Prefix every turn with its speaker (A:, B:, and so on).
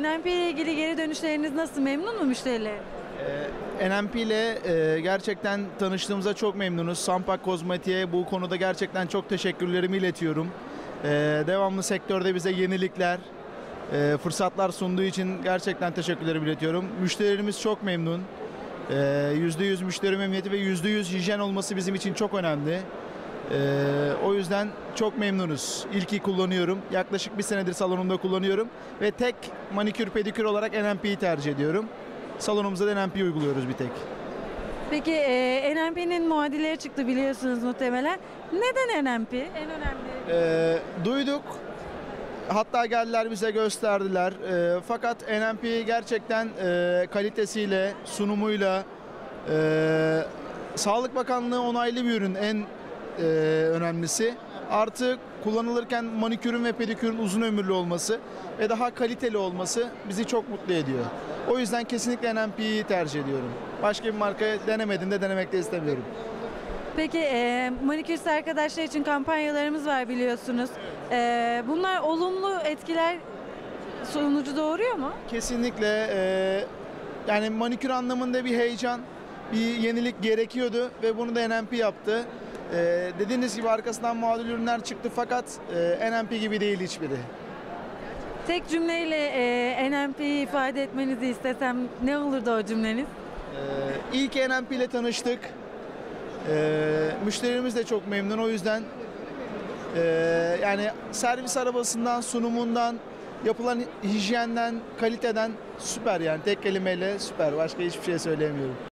A: NMP ile ilgili geri dönüşleriniz nasıl? Memnun mu müşteriler?
B: NMP ile e, gerçekten tanıştığımıza çok memnunuz. Sampak Kozmetik'e bu konuda gerçekten çok teşekkürlerimi iletiyorum. E, devamlı sektörde bize yenilikler, e, fırsatlar sunduğu için gerçekten teşekkürlerimi iletiyorum. Müşterilerimiz çok memnun. E, %100 müşteri memnuniyeti ve %100 hijyen olması bizim için çok önemli. E, o yüzden çok memnunuz. İlki kullanıyorum. Yaklaşık bir senedir salonumda kullanıyorum. Ve tek manikür pedikür olarak NMP'yi tercih ediyorum. Salonumuza da NMP uyguluyoruz bir tek.
A: Peki e, NMP'nin muadilleri çıktı biliyorsunuz muhtemelen. Neden NMP? En önemli.
B: Ee, duyduk. Hatta geldiler bize gösterdiler. Ee, fakat NMP gerçekten e, kalitesiyle, sunumuyla e, Sağlık Bakanlığı onaylı bir ürün en e, önemlisi. Artı kullanılırken manikürün ve pedikürün uzun ömürlü olması ve daha kaliteli olması bizi çok mutlu ediyor. O yüzden kesinlikle NMP'yi tercih ediyorum. Başka bir marka denemedim de denemek de istemiyorum.
A: Peki e, manikürist arkadaşlar için kampanyalarımız var biliyorsunuz. E, bunlar olumlu etkiler sonucu doğuruyor mu?
B: Kesinlikle e, yani manikür anlamında bir heyecan, bir yenilik gerekiyordu ve bunu da NMP yaptı. E, dediğiniz gibi arkasından muadil ürünler çıktı fakat e, NMP gibi değil hiçbiri.
A: Tek cümleyle e, NMP'yi ifade etmenizi istesem ne olurdu o cümleniz?
B: E, ilk NMP ile tanıştık. E, müşterimiz de çok memnun o yüzden e, yani servis arabasından, sunumundan, yapılan hijyenden, kaliteden süper yani tek kelimeyle süper. Başka hiçbir şey söyleyemiyorum.